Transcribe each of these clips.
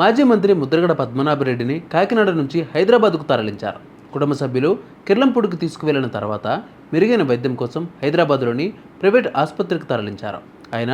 మాజీ మంత్రి ముద్రగడ పద్మనాభరెడ్డిని కాకినాడ నుంచి హైదరాబాద్కు తరలించారు. కుటుంబ సభ్యులు కిర్లంపూడికి తీసుకువెళ్ళిన తర్వాత మెరుగైన వైద్యం కోసం హైదరాబాద్లోని ప్రైవేట్ ఆసుపత్రికి తరలించారు. ఆయన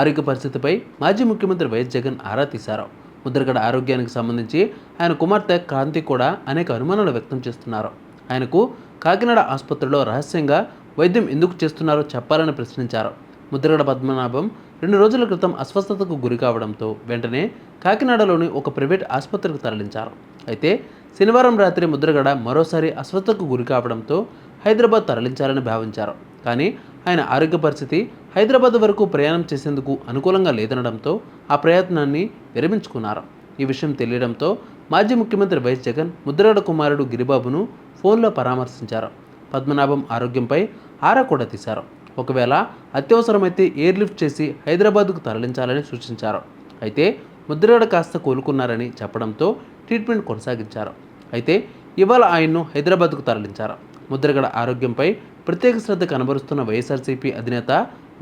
ఆరోగ్య పరిస్థితిపై మాజీ ముఖ్యమంత్రి వైఎస్ జగన్ ఆరా తీశారు. ముద్రగడ ఆరోగ్యానికి సంబంధించి ఆయన కుమార్తె క్రాంతి కూడా అనేక అనుమానాలు వ్యక్తం చేస్తున్నారు. ఆయనకు కాకినాడ ఆసుపత్రిలో రహస్యంగా వైద్యం ఎందుకు చేస్తున్నారో చెప్పాలని ప్రశ్నించారు. ముద్రగడ పద్మనాభం రెండు రోజుల క్రితం అస్వస్థతకు గురి కావడంతో వెంటనే కాకినాడలోని ఒక ప్రైవేట్ ఆసుపత్రికి తరలించారు. అయితే శనివారం రాత్రి ముద్రగడ మరోసారి అస్వస్థతకు గురి కావడంతో హైదరాబాద్ తరలించాలని భావించారు. కానీ ఆయన ఆరోగ్య పరిస్థితి హైదరాబాద్ వరకు ప్రయాణం చేసేందుకు అనుకూలంగా లేదనడంతో ఆ ప్రయత్నాన్ని విరమించుకున్నారు. ఈ విషయం తెలియడంతో మాజీ ముఖ్యమంత్రి వైఎస్ జగన్ ముద్రగడ కుమారుడు గిరిబాబును ఫోన్లో పరామర్శించారు. పద్మనాభం ఆరోగ్యంపై ఆరా కూడా తీశారు. ఒకవేళ అత్యవసరమైతే ఎయిర్ లిఫ్ట్ చేసి హైదరాబాద్కు తరలించాలని సూచించారు. అయితే ముద్రగడ కాస్త కోలుకున్నారని చెప్పడంతో ట్రీట్మెంట్ కొనసాగించారు. అయితే ఇవాళ ఆయన్ను హైదరాబాద్కు తరలించారు. ముద్రగడ ఆరోగ్యంపై ప్రత్యేక శ్రద్ధ కనబరుస్తున్న వైఎస్ఆర్సీపీ అధినేత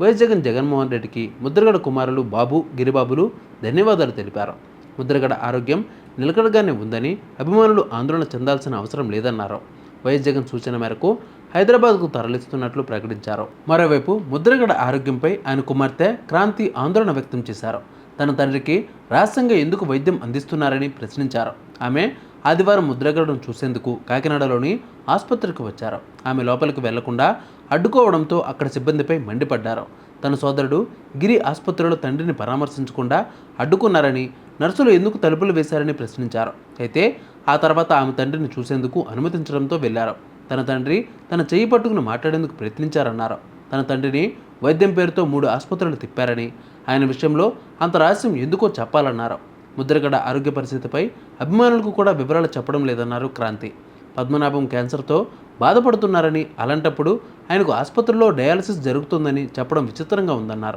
వైఎస్ జగన్ జగన్మోహన్ రెడ్డికి ముద్రగడ కుమారులు బాబు గిరిబాబులు ధన్యవాదాలు తెలిపారు. ముద్రగడ ఆరోగ్యం నిలకడగానే ఉందని అభిమానులు ఆందోళన చెందాల్సిన అవసరం లేదన్నారు. వైఎస్ జగన్ సూచన మేరకు హైదరాబాద్కు తరలిస్తున్నట్లు ప్రకటించారు. మరోవైపు ముద్రగడ ఆరోగ్యంపై ఆయన కుమార్తె క్రాంతి ఆందోళన వ్యక్తం చేశారు. తన తండ్రికి రాష్ట్రంగా ఎందుకు వైద్యం అందిస్తున్నారని ప్రశ్నించారు. ఆమె ఆదివారం ముద్రగడను చూసేందుకు కాకినాడలోని ఆసుపత్రికి వచ్చారు. ఆమె లోపలికి వెళ్ళకుండా అడ్డుకోవడంతో అక్కడ సిబ్బందిపై మండిపడ్డారు. తన సోదరుడు గిరి ఆసుపత్రిలో తండ్రిని పరామర్శించకుండా అడ్డుకున్నారని నర్సులు ఎందుకు తలుపులు వేశారని ప్రశ్నించారు. అయితే ఆ తర్వాత ఆమె తండ్రిని చూసేందుకు అనుమతించడంతో వెళ్ళారు. తన తండ్రి తన చేయి పట్టుకుని మాట్లాడేందుకు ప్రయత్నించారన్నారు. తన తండ్రిని వైద్యం పేరుతో మూడు ఆసుపత్రులు తిప్పారని ఆయన విషయంలో అంత రహస్యం ఎందుకో చెప్పాలన్నారు. ముద్రగడ ఆరోగ్య పరిస్థితిపై అభిమానులకు కూడా వివరాలు చెప్పడం లేదన్నారు క్రాంతి. పద్మనాభం క్యాన్సర్తో బాధపడుతున్నారని అలాంటప్పుడు ఆయనకు ఆసుపత్రిలో డయాలసిస్ జరుగుతుందని చెప్పడం విచిత్రంగా ఉందన్నారు.